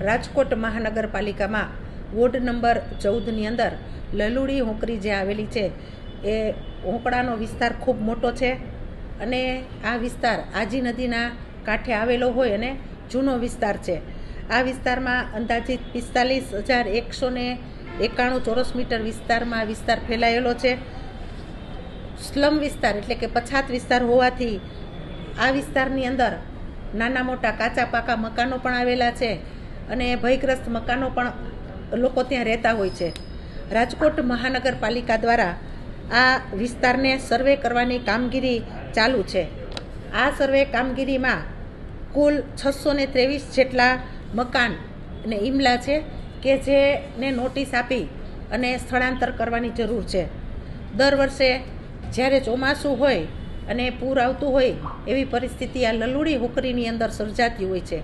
રાજકોટ મહાનગરપાલિકામાં ward number ચૌદની અંદર લલુડી હોંકરી જે આવેલી છે, એ હોંકડાનો વિસ્તાર ખૂબ મોટો છે અને આ વિસ્તાર આજી નદીના કાંઠે આવેલો હોય અને જૂનો વિસ્તાર છે. આ વિસ્તારમાં અંદાજિત પિસ્તાલીસ હજાર એકસો ને એકાણું ચોરસ મીટર વિસ્તારમાં વિસ્તાર ફેલાયેલો છે. સ્લમ વિસ્તાર એટલે કે પછાત વિસ્તાર હોવાથી આ વિસ્તારની અંદર નાના મોટા કાચા પાકા મકાનો પણ આવેલા છે. અને ભયગ્રસ્ત મકાનો પણ લોકો ત્યાં રહેતા હોય છે. રાજકોટ મહાનગરપાલિકા દ્વારા આ વિસ્તારને સર્વે કરવાની કામગીરી ચાલુ છે. આ સર્વે કામગીરીમાં કુલ છસો ને ત્રેવીસ જેટલા મકાન અને ઈમલા છે કે જેને નોટિસ આપી અને સ્થળાંતર કરવાની જરૂર છે. દર વર્ષે જ્યારે ચોમાસું હોય અને પૂર આવતું હોય એવી પરિસ્થિતિ આ લલુડી હોકરીની અંદર સર્જાતી હોય છે.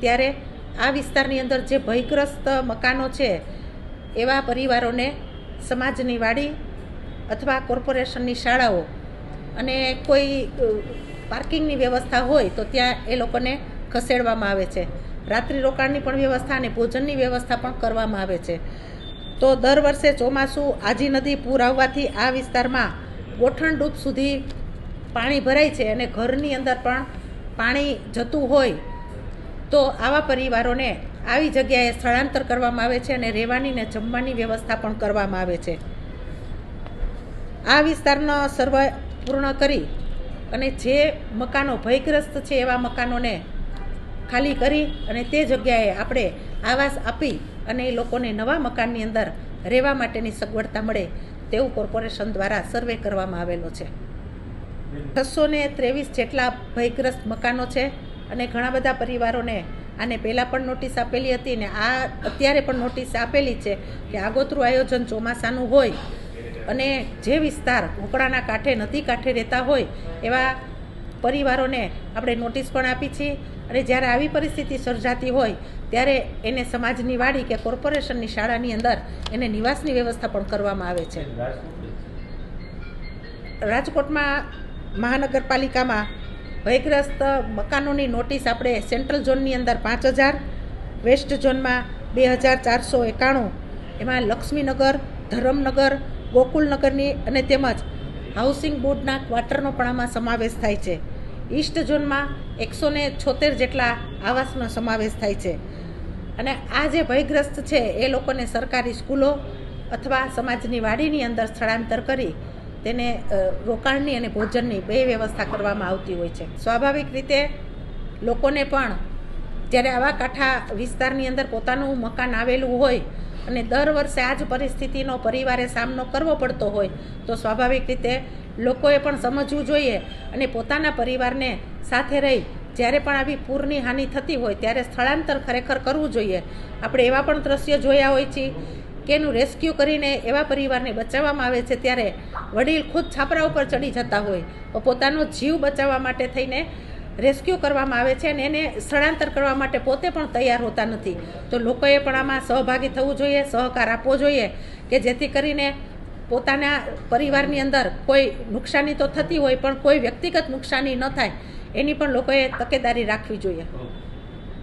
ત્યારે આ વિસ્તારની અંદર જે ભયગ્રસ્ત મકાનો છે, એવા પરિવારોને સમાજની વાડી અથવા કોર્પોરેશનની શાળાઓ અને કોઈ પાર્કિંગની વ્યવસ્થા હોય તો ત્યાં એ લોકોને ખસેડવામાં આવે છે. રાત્રિ રોકાણની પણ વ્યવસ્થા અને ભોજનની વ્યવસ્થા પણ કરવામાં આવે છે. તો દર વર્ષે ચોમાસું આજી નદી પૂર આવવાથી આ વિસ્તારમાં ગોઠણ ડૂબ સુધી પાણી ભરાય છે અને ઘરની અંદર પણ પાણી જતું હોય તો આવા પરિવારોને આવી જગ્યાએ સ્થળાંતર કરવામાં આવે છે અને રહેવાની ને જમવાની વ્યવસ્થા પણ કરવામાં આવે છે. આ વિસ્તારનો સર્વે પૂર્ણ કરી અને જે મકાનો ભયગ્રસ્ત છે એવા મકાનોને ખાલી કરી અને તે જગ્યાએ આપણે આવાસ આપી અને એ લોકોને નવા મકાનની અંદર રહેવા માટેની સગવડતા મળે તેવું કોર્પોરેશન દ્વારા સર્વે કરવામાં આવેલો છે. છસો ત્રેવીસ જેટલા ભયગ્રસ્ત મકાનો છે. અને ઘણા બધા પરિવારોને આને પહેલાં પણ નોટિસ આપેલી હતી ને આ અત્યારે પણ નોટિસ આપેલી છે કે આગોતરું આયોજન ચોમાસાનું હોય અને જે વિસ્તાર ઢોકળાના કાંઠે નદી કાંઠે રહેતા હોય એવા પરિવારોને આપણે નોટિસ પણ આપી છે અને જ્યારે આવી પરિસ્થિતિ સર્જાતી હોય ત્યારે એને સમાજની વાડી કે કોર્પોરેશનની શાળાની અંદર એને નિવાસની વ્યવસ્થા પણ કરવામાં આવે છે. રાજકોટમાં મહાનગરપાલિકામાં ભયગ્રસ્ત મકાનોની નોટિસ આપણે સેન્ટ્રલ ઝોનની અંદર પાંચ હજાર, વેસ્ટ ઝોનમાં બે હજાર ચારસો એકાણું, એમાં લક્ષ્મીનગર, ધરમનગર, ગોકુલનગરની અને તેમજ હાઉસિંગ બોર્ડના ક્વાર્ટરનો પણ આમાં સમાવેશ થાય છે. ઈસ્ટ ઝોનમાં એકસો ને છોતેર જેટલા આવાસનો સમાવેશ થાય છે. અને આ જે ભયગ્રસ્ત છે, એ લોકોને સરકારી સ્કૂલો અથવા સમાજની વાડીની અંદર સ્થળાંતર કરી તેને રોકાણની અને ભોજનની બે વ્યવસ્થા કરવામાં આવતી હોય છે. સ્વાભાવિક રીતે લોકોને પણ જ્યારે આવા કાંઠા વિસ્તારની અંદર પોતાનું મકાન આવેલું હોય અને દર વર્ષે આ જ પરિસ્થિતિનો પરિવારે સામનો કરવો પડતો હોય, તો સ્વાભાવિક રીતે લોકોએ પણ સમજવું જોઈએ અને પોતાના પરિવારને સાથે રહી જ્યારે પણ આવી પૂરની હાનિ થતી હોય ત્યારે સ્થળાંતર ખરેખર કરવું જોઈએ. આપણે એવા પણ દ્રશ્યો જોયા હોય છે કે એનું રેસ્ક્યુ કરીને એવા પરિવારને બચાવવામાં આવે છે ત્યારે વડીલ ખુદ છાપરા ઉપર ચડી જતા હોય. પોતાનો જીવ બચાવવા માટે થઈને રેસ્ક્યુ કરવામાં આવે છે અને એને સ્થળાંતર કરવા માટે પોતે પણ તૈયાર હોતા નથી. તો લોકોએ પણ આમાં સહભાગી થવું જોઈએ, સહકાર આપવો જોઈએ કે જેથી કરીને પોતાના પરિવારની અંદર કોઈ નુકસાની તો થતી હોય, પણ કોઈ વ્યક્તિગત નુકસાની ન થાય, એની પણ લોકોએ તકેદારી રાખવી જોઈએ.